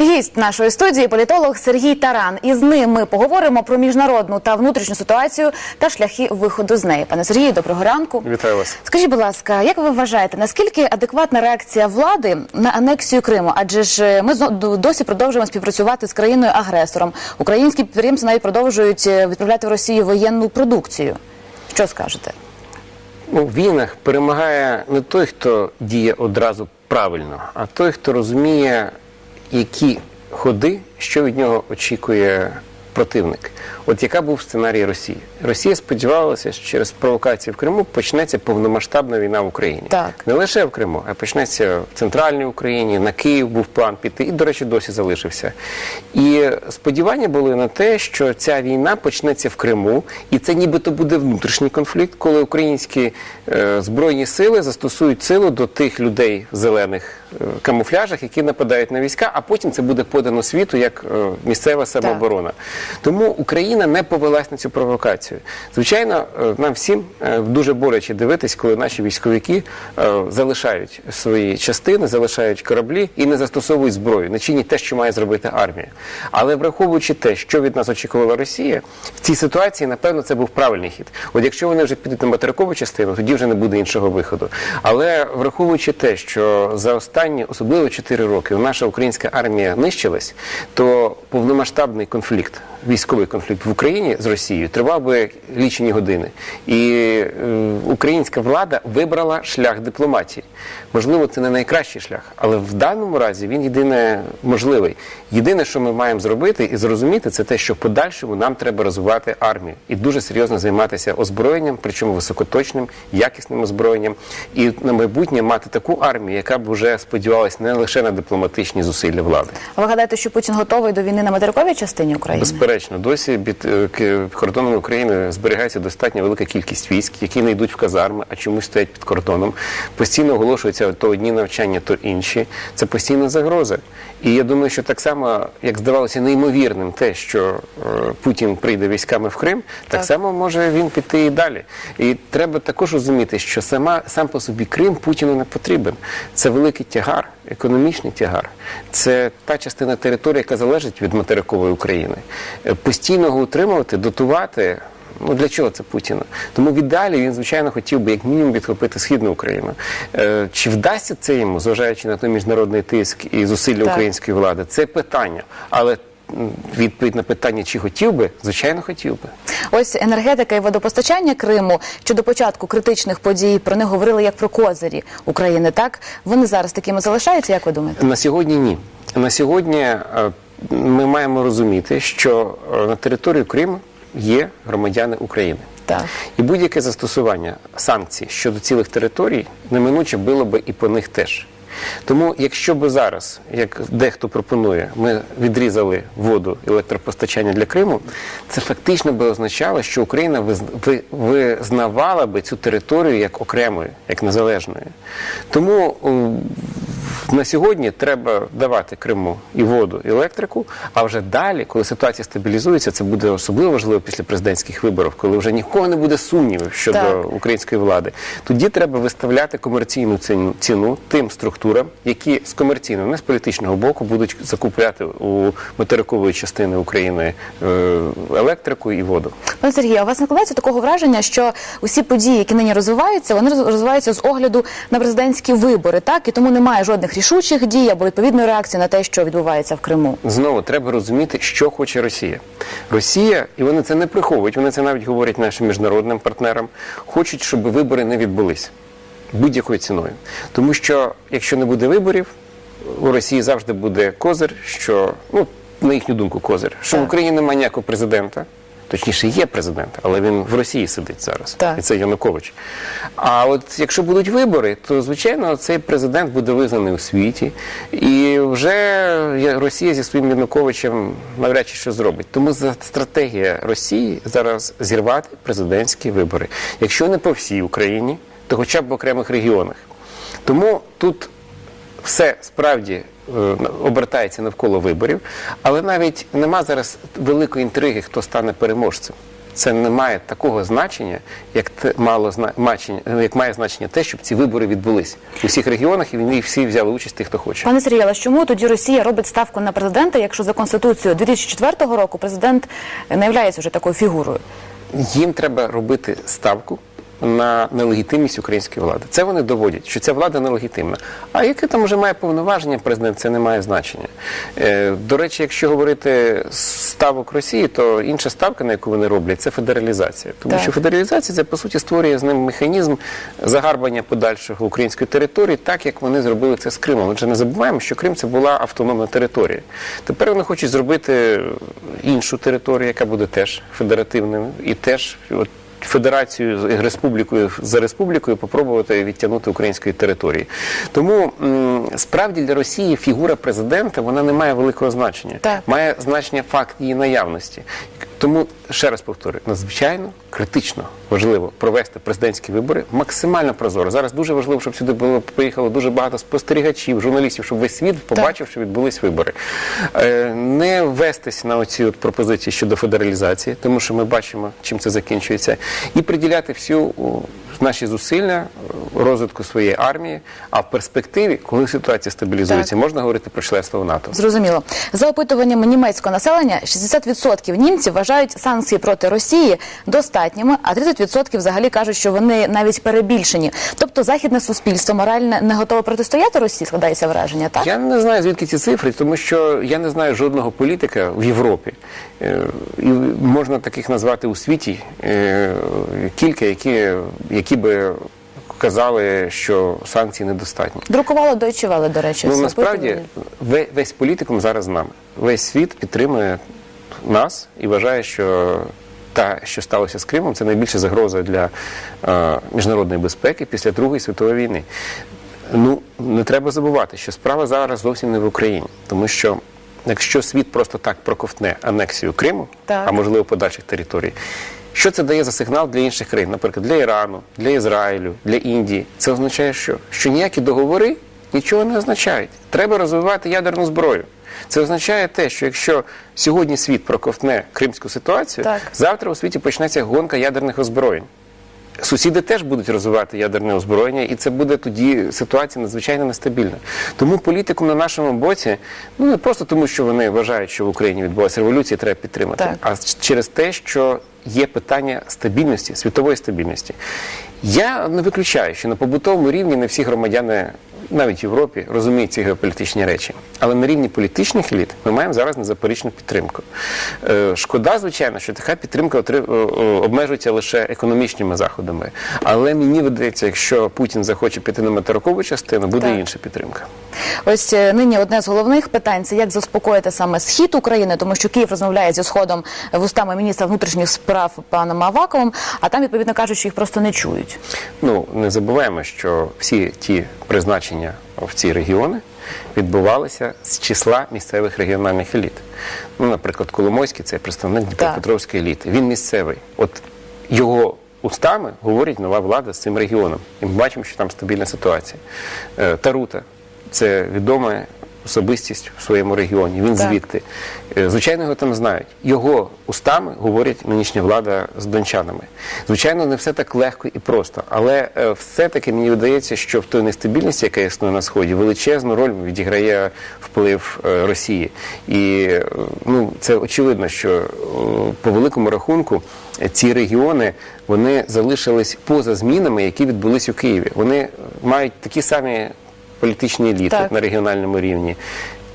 Гість нашої студії політолог Сергій Таран. І з ним ми поговоримо про міжнародну та внутрішню ситуацію та шляхи виходу з неї. Пане Сергію, доброго ранку. Вітаю вас. Скажіть, будь ласка, як ви вважаєте, наскільки адекватна реакція влади на анексію Криму? Адже ж е, ми досі продовжуємо співпрацювати з країною агресором. Українські підприємці навіть продовжують е, відправляти в Росію воєнну продукцію. Що скажете? Ну, в війнах перемагає не той, хто діє одразу правильно, а той, хто розуміє, які ходи, що від нього очікує противник. От яка був сценарій Росії? Росія сподівалася, що через провокації в Криму почнеться повномасштабна війна в Україні. Так. Не лише в Криму, а почнеться в центральній Україні, на Київ був план піти, і, до речі, досі залишився. І сподівання були на те, що ця війна почнеться в Криму, і це нібито буде внутрішній конфлікт, коли українські е, збройні сили застосують силу до тих людей зелених камуфляжах, які нападають на війська, а потім це буде подано світу як е, місцева самооборона. Тому Україна не повелась на цю провокацію. Звичайно, е, нам всім е, дуже боляче дивитись, коли наші військовики е, залишають свої частини, залишають кораблі і не застосовують зброю, не чинять те, що має зробити армія. Але враховуючи те, що від нас очікувала Росія, в цій ситуації, напевно, це був правильний хід. От якщо вони вже підуть на материкову частину, тоді вже не буде іншого виходу. Але враховуючи те, що за останні особливо 4 роки наша українська армія нищилась, то повномасштабний конфлікт, військовий конфлікт в Україні з Росією тривав би лічені години. І е, українська влада вибрала шлях дипломатії. Можливо, це не найкращий шлях, але в даному разі він єдине можливий. Єдине, що ми маємо зробити і зрозуміти, це те, що в подальшому нам треба розвивати армію і дуже серйозно займатися озброєнням, причому високоточним, якісним озброєнням, і на майбутнє мати таку армію, яка б вже сподівалась не лише на дипломатичні зусилля влади. А ви гадаєте, що Путін готовий до війни на материковій частині України? Безперечно, досі під кордоном України зберігається достатньо велика кількість військ, які не йдуть в казарми, а чомусь стоять під кордоном. Постійно оголошуються то одні навчання, то інші. Це постійна загроза. І я думаю, що так само, як здавалося неймовірним те, що е, Путін прийде військами в Крим, так, Так. само може він піти і далі. І треба також розуміти, що сама сам по собі Крим Путіну не потрібен. Це великий тягар, економічний тягар. Це та частина території, яка залежить від материкової України. Е, Постійно його утримувати, дотувати. Ну для чого це Путіну? Тому в ідеалі він, звичайно, хотів би як мінімум відхопити східну Україну. Е, чи вдасться це йому, зважаючи на той міжнародний тиск і зусилля Так. української влади? Це питання. Але відповідь на питання, чи хотів би, звичайно, хотів би. Ось енергетика і водопостачання Криму, що до початку критичних подій про них говорили як про козирі України. Так вони зараз такими залишаються. Як ви думаєте? На сьогодні ні. На сьогодні е, ми маємо розуміти, що е, на території Криму є громадяни України. Так. І будь-яке застосування санкцій щодо цілих територій неминуче було би і по них теж. Тому, якщо би зараз, як дехто пропонує, ми відрізали воду електропостачання для Криму, це фактично би означало, що Україна визнавала би цю територію як окремою, як незалежною. Тому на сьогодні треба давати Криму і воду, і електрику. А вже далі, коли ситуація стабілізується, це буде особливо важливо після президентських виборів, коли вже нікого не буде сумнівів щодо Так. української влади. Тоді треба виставляти комерційну ціну, ціну тим структурам, які з комерційного, не з політичного боку, будуть закупляти у материкової частини України е, електрику і воду. Пане Сергію, а у вас накладається такого враження, що усі події, які нині розвиваються, вони розвиваються з огляду на президентські вибори, так і тому немає жодних рішучих дій або відповідної реакції на те, що відбувається в Криму. Знову треба розуміти, що хоче Росія. Росія, і вони це не приховують, вони це навіть говорять нашим міжнародним партнерам, хочуть, щоб вибори не відбулись будь-якою ціною. Тому що якщо не буде виборів, у Росії завжди буде козир, що ну на їхню думку, козир, що в Україні немає ніякого президента. Точніше, є президент, але він в Росії сидить зараз. Так. І це Янукович. А от якщо будуть вибори, то звичайно цей президент буде визнаний у світі, і вже Росія зі своїм Януковичем навряд чи що зробить. Тому стратегія Росії зараз зірвати президентські вибори. Якщо не по всій Україні, то хоча б в окремих регіонах. Тому тут все справді е, обертається навколо виборів, але навіть нема зараз великої інтриги, хто стане переможцем. це не має такого значення, як мало значення, як має значення те, щоб ці вибори відбулись у всіх регіонах, і в них всі взяли участь ті, хто хоче. Пане Сергію, але чому тоді Росія робить ставку на президента, якщо за конституцією 2004 року президент не є вже такою фігурою? їм треба робити ставку на нелегітимність української влади. Це вони доводять, що ця влада нелегітимна. А яке там вже має повноваження президент, це не має значення. Е, до речі, якщо говорити ставок Росії, то інша ставка, на яку вони роблять, це федералізація. Тому Так. що федералізація це по суті створює з ним механізм загарбання подальшого української території, так як вони зробили це з Кримом. Отже, не забуваємо, що Крим це була автономна територія. Тепер вони хочуть зробити іншу територію, яка буде теж федеративною, і теж от, федерацію з республікою за республікою попробувати відтягнути української території. Тому справді для Росії фігура президента вона не має великого значення. Так. Має значення факт її наявності. Тому ще раз повторюю, надзвичайно критично важливо провести президентські вибори максимально прозоро. Зараз дуже важливо, щоб сюди було приїхало дуже багато спостерігачів, журналістів, щоб весь світ побачив, що відбулись вибори. Е, Не вестись на оці от пропозиції щодо федералізації, тому що ми бачимо, чим це закінчується, і приділяти всю наші зусилля розвитку своєї армії. А в перспективі, коли ситуація стабілізується, можна говорити про членство в НАТО. Зрозуміло. За опитуванням німецького населення, 60% німців вважають санкції проти Росії достатніми, а 30% взагалі кажуть, що вони навіть перебільшені. Тобто західне суспільство морально не готове протистояти Росії, складається враження, так? Я не знаю звідки ці цифри, тому що я не знаю жодного політика в Європі. Е, І можна таких назвати у світі е, кілька, які, які би казали, що санкцій недостатньо. Друкувало Deutsche Welle, до речі. Ну насправді весь політикум зараз з нами. Весь світ підтримує нас і вважає, що та, що сталося з Кримом, це найбільша загроза для е, міжнародної безпеки після Другої світової війни. Ну не треба забувати, що справа зараз зовсім не в Україні, тому що. Якщо світ просто так проковтне анексію Криму, Так. а можливо подальших територій, що це дає за сигнал для інших країн, наприклад, для Ірану, для Ізраїлю, для Індії? Це означає, що, що ніякі договори нічого не означають. Треба розвивати ядерну зброю. Це означає те, що якщо сьогодні світ проковтне кримську ситуацію, Так. завтра у світі почнеться гонка ядерних озброєнь. Сусіди теж будуть розвивати ядерне озброєння, і це буде тоді ситуація надзвичайно нестабільна. Тому політику на нашому боці, ну не просто тому, що вони вважають, що в Україні відбулася революція, треба підтримати, Так. а через те, що є питання стабільності, світової стабільності. Я не виключаю, що на побутовому рівні не всі громадяни, навіть в Європі, розуміють ці геополітичні речі. Але на рівні політичних еліт ми маємо зараз незаперечну підтримку. Е, шкода, звичайно, що така підтримка обмежується лише економічними заходами. Але мені видається, якщо Путін захоче піти на материкову частину, буде Так. інша підтримка. Ось е, нині одне з головних питань це як заспокоїти саме схід України, тому що Київ розмовляє зі сходом вустами міністра внутрішніх справ паном Аваковим, а там відповідно кажуть, що їх просто не чують. Ну не забуваємо, що всі ті призначення в ці регіони відбувалися з числа місцевих регіональних еліт. Ну, наприклад, Коломойський це представник Дніпропетровської еліти. Він місцевий. От його устами говорить нова влада з цим регіоном. І ми бачимо, що там стабільна ситуація. Е, Тарута це відома особистість в своєму регіоні. Він Так. звідти. Е, Звичайно, його там знають. Його устами говорить нинішня влада з дончанами. Звичайно, не все так легко і просто, але е, все-таки мені видається, що в той нестабільності, яка існує на сході, величезну роль відіграє вплив е, Росії. І ну, це очевидно, що по великому рахунку ці регіони вони залишились поза змінами, які відбулись у Києві. Вони мають такі самі політичні еліти Так. на регіональному рівні,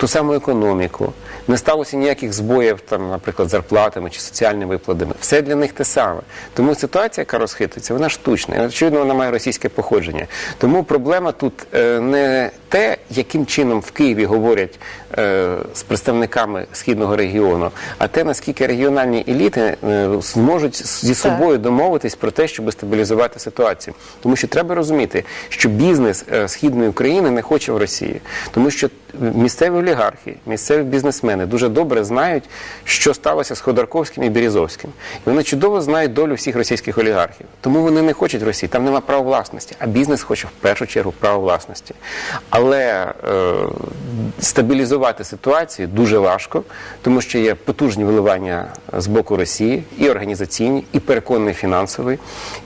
ту саму економіку. Не сталося ніяких збоїв, там, наприклад, зарплатами чи соціальними виплатами. Все для них те саме. Тому ситуація, яка розхитується, вона штучна. І, очевидно, вона має російське походження. Тому проблема тут е, не те, яким чином в Києві говорять е, з представниками східного регіону, а те, наскільки регіональні еліти е, зможуть зі собою домовитись про те, щоб стабілізувати ситуацію. Тому що треба розуміти, що бізнес східної України не хоче в Росії, тому що місцеві олігархи, місцеві бізнесмени дуже добре знають, що сталося з Ходорковським і Березовським. І вони чудово знають долю всіх російських олігархів. Тому вони не хочуть Росії, там нема права власності, а бізнес хоче в першу чергу право власності. Але е, стабілізувати ситуацію дуже важко, тому що є потужні виливання з боку Росії, і організаційні, і переконаний фінансовий.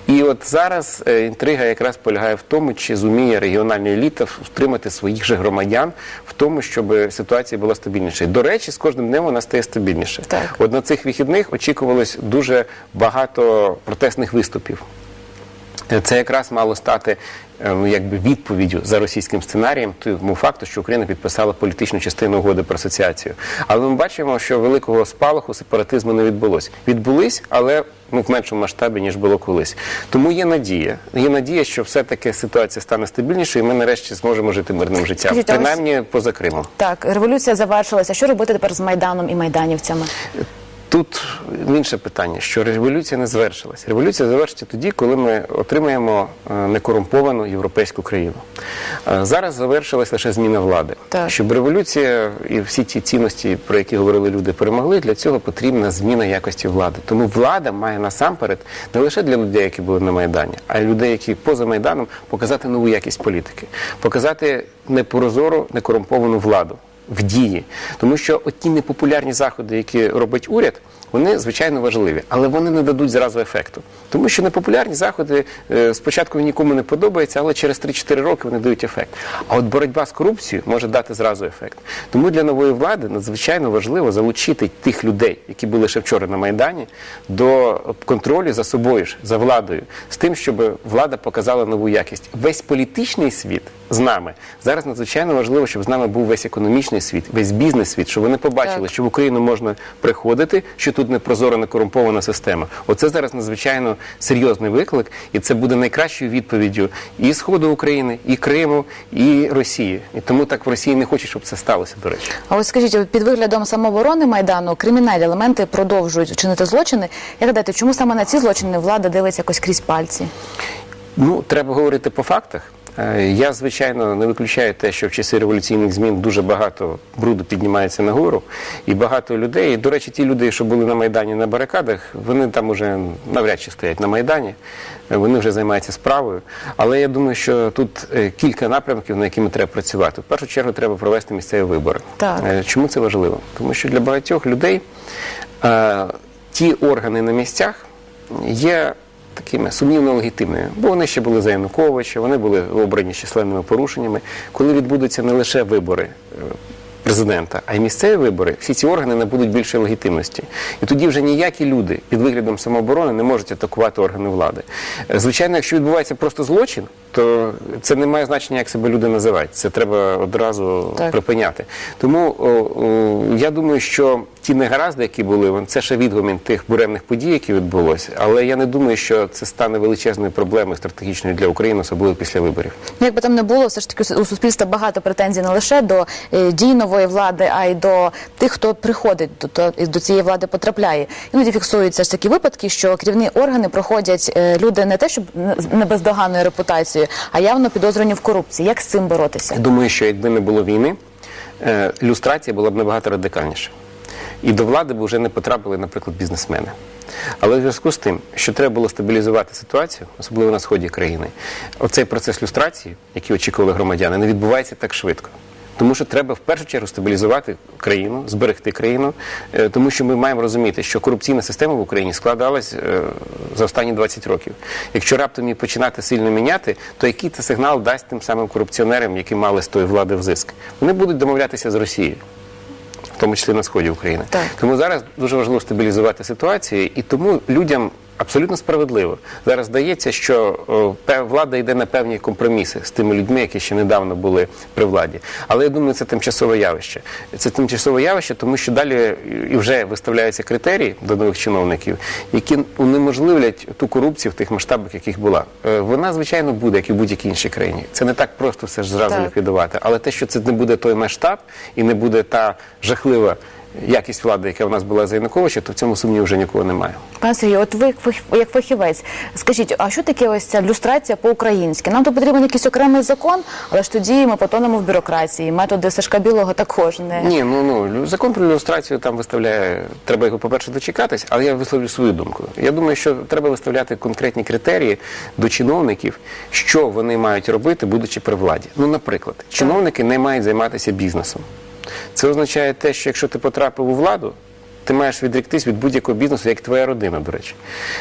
І от зараз е, інтрига якраз полягає в тому, чи зуміє регіональна еліта втримати своїх же громадян в тому, щоб ситуація була стабільнішою. До речі, з кожним днем вона стає стабільніше. Так. От на цих вихідних очікувалось дуже багато протестних виступів. Це якраз мало стати е, ну, якби відповіддю за російським сценарієм тому факту, що Україна підписала політичну частину угоди про асоціацію. Але ми бачимо, що великого спалаху сепаратизму не відбулось. Відбулись, але ну, в меншому масштабі ніж було колись. Тому є надія. Є надія, що все-таки ситуація стане стабільнішою, і ми нарешті зможемо жити мирним життям, Скажіть, а ось- принаймні поза Кримом. Так, революція завершилася. Що робити тепер з майданом і майданівцями? Тут інше питання, що революція не завершилась. Революція завершиться тоді, коли ми отримаємо е, некорумповану європейську країну. Е, Зараз завершилась лише зміна влади. Так. Щоб революція і всі ті цінності, про які говорили люди, перемогли, для цього потрібна зміна якості влади. Тому влада має насамперед не лише для людей, які були на Майдані, а й людей, які поза Майданом, показати нову якість політики, показати непрозору, некорумповану владу в дії. Тому що от ті непопулярні заходи, які робить уряд, вони звичайно важливі, але вони не дадуть зразу ефекту. Тому що непопулярні заходи е, спочатку нікому не подобаються, але через 3-4 роки вони дають ефект. А от боротьба з корупцією може дати зразу ефект. Тому для нової влади надзвичайно важливо залучити тих людей, які були ще вчора на Майдані, до контролю за собою ж, за владою, з тим, щоб влада показала нову якість. Весь політичний світ з нами зараз надзвичайно важливо, щоб з нами був весь економічний світ, весь бізнес-світ, щоб вони побачили, Так. що в Україну можна приходити, що тут не прозора, не корумпована система. Оце зараз надзвичайно серйозний виклик, і це буде найкращою відповіддю і Сходу України, і Криму, і Росії. І тому так в Росії не хочуть, щоб це сталося. До речі. А ось скажіть, під виглядом самооборони майдану кримінальні елементи продовжують чинити злочини. Як гадаєте, чому саме на ці злочини влада дивиться якось крізь пальці? Ну, треба говорити по фактах. Е, Я, звичайно, не виключаю те, що в часи революційних змін дуже багато бруду піднімається нагору, і багато людей. І, до речі, ті люди, що були на Майдані на барикадах, вони там уже навряд чи стоять на Майдані, е, вони вже займаються справою. Але я думаю, що тут е, кілька напрямків, на якими треба працювати. В першу чергу треба провести місцеві вибори. Так. Чому це важливо? Тому що для багатьох людей ті органи на місцях є такими сумнівно легітимними, бо вони ще були за Януковича, вони були обрані з численними порушеннями. Коли відбудуться не лише вибори е, президента, а й місцеві вибори, всі ці органи набудуть більше легітимності. І тоді вже ніякі люди під виглядом самооборони не можуть атакувати органи влади. Е, Звичайно, якщо відбувається просто злочин, то це не має значення, як себе люди називають. Це треба одразу Так. припиняти. Тому о, о, я думаю, що ті негаразди, які були, це ще відгомін тих буремних подій, які відбулося. Але я не думаю, що це стане величезною проблемою стратегічною для України, особливо після виборів. Ну, якби там не було, все ж таки у суспільства багато претензій не лише до е, дій нової влади, а й до тих, хто приходить до, до, до цієї влади, потрапляє. Іноді фіксуються ж такі випадки, що керівні органи проходять е, люди не те, щоб не бездоганною репутацією, а явно підозрювані в корупції. Як з цим боротися? Я думаю, що якби не було війни, е, люстрація була б набагато радикальніша. І до влади б вже не потрапили, наприклад, бізнесмени. Але в зв'язку з тим, що треба було стабілізувати ситуацію, особливо на сході країни, оцей процес люстрації, який очікували громадяни, не відбувається так швидко. Тому що треба в першу чергу стабілізувати країну, зберегти країну, е, тому що ми маємо розуміти, що корупційна система в Україні складалась е, за останні 20 років. Якщо раптом її починати сильно міняти, то який це сигнал дасть тим самим корупціонерам, які мали з тої влади взиск? Вони будуть домовлятися з Росією. В тому числі на сході України, Так. тому зараз дуже важливо стабілізувати ситуацію, і тому людям абсолютно справедливо зараз здається, що о, влада йде на певні компроміси з тими людьми, які ще недавно були при владі. Але я думаю, це тимчасове явище. Це тимчасове явище, тому що далі і вже виставляються критерії до нових чиновників, які унеможливлять ту корупцію в тих масштабах, яких була. Е, Вона звичайно буде, як і в будь-якій іншій країні. Це не так просто все ж зразу Так. ліквідувати. Але те, що це не буде той масштаб і не буде та жахлива якість влади, яка в нас була за Януковича, то в цьому сумніву вже нікого немає. Пане Сергію, от ви як фахівець, скажіть, а що таке ось ця люстрація по-українськи? Нам то потрібен якийсь окремий закон, але ж тоді ми потонемо в бюрократії. Методи Сашка Білого також не Ні, ну ну закон про ілюстрацію там виставляє. Треба його, по-перше, дочекатись, але я висловлю свою думку. Я думаю, що треба виставляти конкретні критерії до чиновників, що вони мають робити, будучи при владі. Ну, наприклад, чиновники не мають займатися бізнесом. Це означає те, що якщо ти потрапив у владу. Ти маєш відріктись від будь-якого бізнесу, як твоя родина, до речі.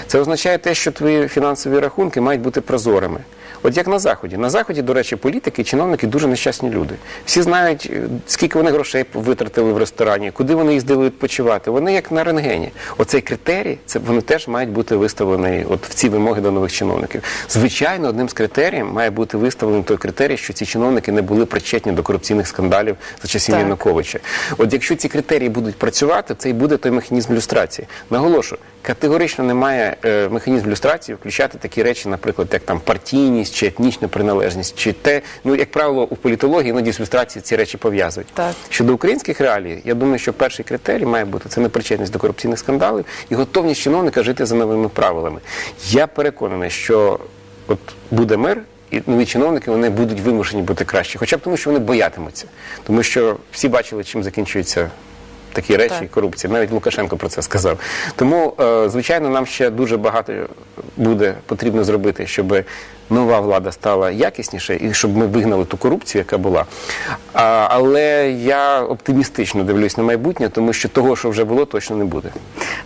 Це означає те, що твої фінансові рахунки мають бути прозорими. От як на Заході. На Заході, до речі, політики і чиновники дуже нещасні люди. Всі знають, е, скільки вони грошей витратили в ресторані, куди вони їздили відпочивати. Вони як на рентгені. Оцей критерій, це вони теж мають бути виставлені от в ці вимоги до нових чиновників. Звичайно, одним з критеріїв має бути виставлений той критерій, що ці чиновники не були причетні до корупційних скандалів за часів. Януковича. От якщо ці критерії будуть працювати, це і буде той механізм люстрації. Наголошую, категорично немає е, механізм люстрації включати такі речі, наприклад, як там партійність чи етнічна приналежність, чи те, ну як правило, у політології іноді з люстрацією ці речі пов'язують. Так. Щодо українських реалій, я думаю, що перший критерій має бути це непричетність до корупційних скандалів і готовність чиновника жити за новими правилами. Я переконаний, що от буде мир. І нові чиновники вони будуть вимушені бути кращі, хоча б тому, що вони боятимуться, тому що всі бачили, чим закінчуються такі речі, Так. корупція. Навіть Лукашенко про це сказав. Тому, е, звичайно, нам ще дуже багато буде потрібно зробити, щоб нова влада стала якісніше і щоб ми вигнали ту корупцію, яка була. А, але я оптимістично дивлюсь на майбутнє, тому що того, що вже було, точно не буде.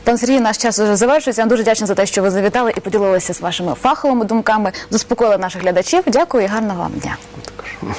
Пан Сергій, наш час вже завершується. Я дуже вдячна за те, що ви завітали і поділилися з вашими фаховими думками, заспокоїли наших глядачів. Дякую і гарного вам дня. Також.